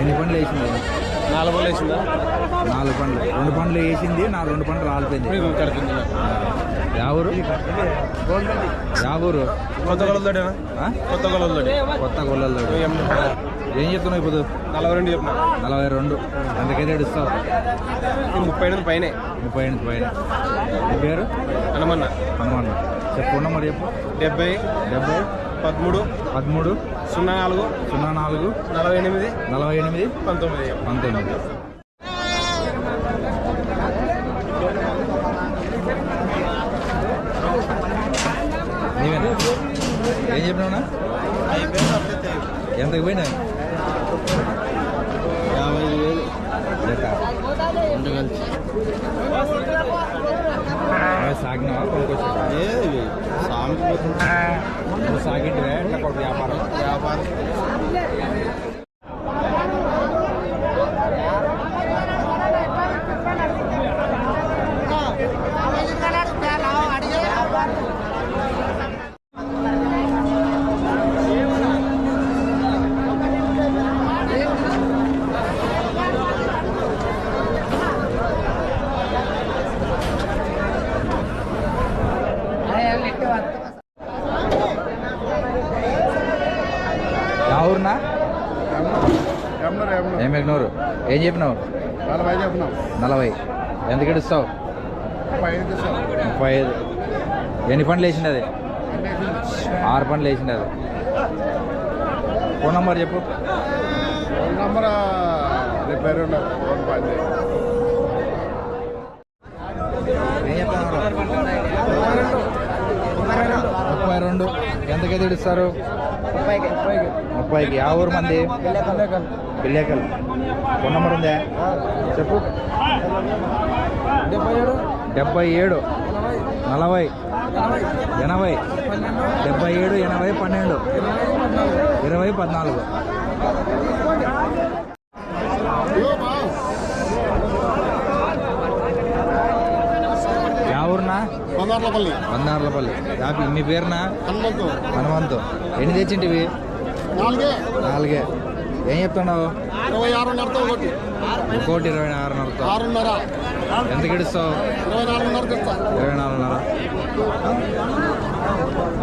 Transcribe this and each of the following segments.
ఎన్ని పండ్లు వేసింది? నాలుగు వందలు వేసిందా? నాలుగు పండ్లు. రెండు పండ్లు వేసింది నా రెండు పండ్లు రాలిపోయింది. యావూరు యావూరు కొత్త ఆ? కొత్త కొలతోడే కొత్త గొల్లలు ఏం చెప్తున్నావు ఇప్పుడు? నలభై రెండు చెప్పిన? నలభై రెండు. ఎంతకైతే ఇస్తావు ఇది ముప్పై ఎనిమిది పైనే. ముప్పై ఎనిమిది పైన. నీ పేరు? హనుమన్న. హనుమాన్ చెప్పు నెంబర్ చెప్పు. డెబ్బై డెబ్బై పదమూడు పదమూడు సున్నా నాలుగు సున్నా నాలుగు నలభై ఎనిమిది నలభై ఎనిమిది పంతొమ్మిది. పంతొమ్మిది. నీవేనా? ఏం చెప్పినావునా? ఎంతకు పోయినా? యాభై వేలు. జత రెండు కలిసి అవి సాగినావా కొనుక్కొచ్చా సాగింటివే ఎట్లా వ్యాపారం? వ్యాపారం. ఏం ఎగ్నోరు ఏం చెప్పినావు? నలభై చెప్పినాం నలభై. ఎంత ఇస్తావు ముప్పై ఐదు ఇస్తాం ముప్పై ఐదు. ఎన్ని పండ్లు వేసింది అది ఆరు పండ్లు వేసింది అది ఫోన్ నంబర్ చెప్పు. Phone number? డెబ్బై రెండు ఫోన్ పది ఏం చెప్తున్నారు ముప్పై రెండు ఎంతకైతే ఇస్తారు ముప్పైకి. ఆ ఊరు మంది? పిల్లేకల్ ఫోన్ నంబర్ ఉందా? చెప్పు. డెబ్బై ఏడు డెబ్బై ఏడు నలభై. ఎనభై. డెబ్బై ఏడు ఎనభై పన్నెండు. ఇరవై పద్నాలుగు. వందార్లపల్లి యాపి మీ పేరునా? హనుమంతు. హనుమంతు. ఎన్ని తెచ్చింటివి? నాలుగే. నాలుగే. ఏం చెప్తున్నావు? ఇరవై ఆరున్నరతో ఒకటి. ఒకటి ఇరవై ఆరున్నరతో ఆరున్నర. ఎంత గడిస్తావు ఇరవై నాలుగున్నరకి ఇస్తా ఇరవై నాలుగున్నర.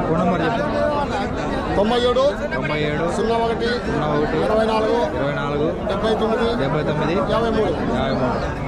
ఫోన్ నెంబర్ తొంభై ఏడు. తొంభై ఏడు. సున్నా ఒకటి. సున్నా ఒకటి. ఇరవై నాలుగు. ఇరవై నాలుగు. డెబ్బై తొమ్మిది. డెబ్బై తొమ్మిది. యాభై మూడు. యాభై మూడు.